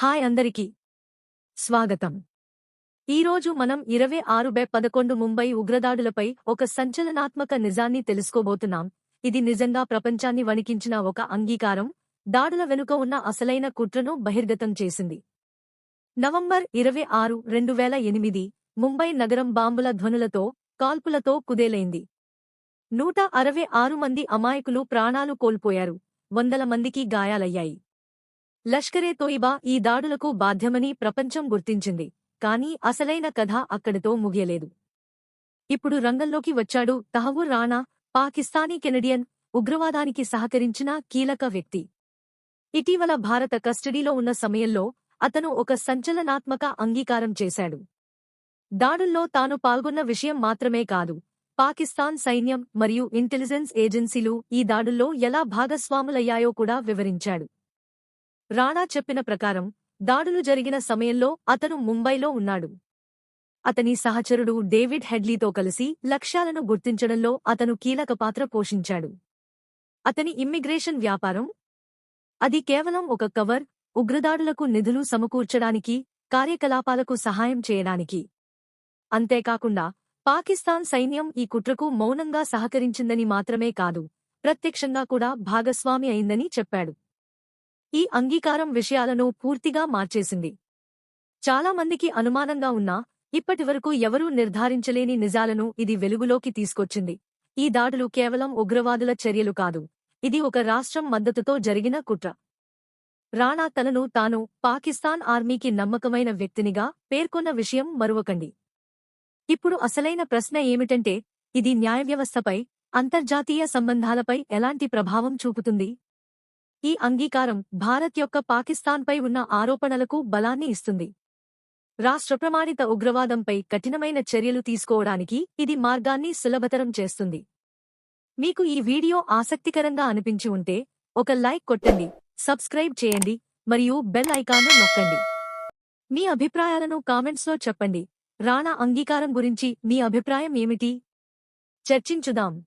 Hi అందరికీ స్వాగతం. ఈరోజు మనం ఇరవై ఆరు బై పదకొండు ముంబై ఉగ్రదాడులపై ఒక సంచలనాత్మక నిజాన్ని తెలుసుకోబోతున్నాం. ఇది నిజంగా ప్రపంచాన్ని వణికించిన ఒక అంగీకారం. దాడుల వెనుక ఉన్న అసలైన కుట్రను బహిర్గతం చేసింది. నవంబర్ ఇరవై ఆరు రెండు వేల ఎనిమిది ముంబై నగరం బాంబుల ధ్వనులతో కాల్పులతో కుదేలైంది. నూట అరవై ఆరు మంది అమాయకులు ప్రాణాలు కోల్పోయారు. వందల మందికి గాయాలయ్యాయి. లష్కరే తోయిబా ఈ దాడులకు బాధ్యమని ప్రపంచం గుర్తించింది కానీ అసలైన కథ అక్కడితో ముగియలేదు. ఇప్పుడు రంగంలోకి వచ్చాడు తహవూర్ రాణా పాకిస్తానీ కెనడియన్ ఉగ్రవాదానికి సహకరించిన కీలక వ్యక్తి. ఇటీవల భారత కస్టడీలో ఉన్న సమయంలో అతను ఒక సంచలనాత్మక అంగీకారం చేశాడు. దాడుల్లో తాను పాల్గొన్న విషయం మాత్రమే కాదు పాకిస్తాన్ సైన్యం మరియు ఇంటెలిజెన్స్ ఏజెన్సీలు ఈ దాడుల్లో ఎలా భాగస్వాములయ్యాయో కూడా వివరించాడు. రాణా చెప్పిన ప్రకారం దాడులు జరిగిన సమయంలో అతను ముంబైలో ఉన్నాడు. అతని సహచరుడు డేవిడ్ హెడ్లీతో కలిసి లక్ష్యాలను గుర్తించడంలో అతను కీలక పాత్ర పోషించాడు. అతని ఇమ్మిగ్రేషన్ వ్యాపారం అది కేవలం ఒక కవర్ ఉగ్రదాడులకు నిధులు సమకూర్చడానికి కార్యకలాపాలకు సహాయం చేయడానికి. అంతేకాకుండా పాకిస్తాన్ సైన్యం ఈ కుట్రకు మౌనంగా సహకరించిందని మాత్రమే కాదు ప్రత్యక్షంగా కూడా భాగస్వామి అయిందని చెప్పాడు. ఈ అంగీకారం విషయాలను పూర్తిగా మార్చేసింది. చాలా మందికి అనుమానంగా ఉన్నా ఇప్పటివరకు ఎవరూ నిర్ధారించలేని నిజాలను ఇది వెలుగులోకి తీసుకొచ్చింది. ఈ దాడులు కేవలం ఉగ్రవాదుల చర్యలు కాదు ఇది ఒక రాష్ట్రం మద్దతుతో జరిగిన కుట్ర. రాణా తనను తాను పాకిస్తాన్ ఆర్మీకి నమ్మకమైన వ్యక్తినిగా పేర్కొన్న విషయం మరువకండి ఇప్పుడు అసలైన ప్రశ్న ఏమిటంటే ఇది న్యాయవ్యవస్థపై అంతర్జాతీయ సంబంధాలపై ఎలాంటి ప్రభావం చూపుతుంది? ఈ అంగీకారం భారత్ యొక్క పాకిస్తాన్పై ఉన్న ఆరోపణలకు బలాన్ని ఇస్తుంది. రాష్ట్ర ప్రమాణిత ఉగ్రవాదంపై కఠినమైన చర్యలు తీసుకోవడానికి ఇది మార్గాన్ని సులభతరం చేస్తుంది. మీకు ఈ వీడియో ఆసక్తికరంగా అనిపించి ఉంటే ఒక లైక్ కొట్టండి సబ్స్క్రైబ్ చేయండి మరియు బెల్ ఐకాన్ను నొక్కండి. మీ అభిప్రాయాలను కామెంట్స్లో చెప్పండి. రాణా అంగీకారం గురించి మీ అభిప్రాయం ఏమిటి? చర్చించుదాం.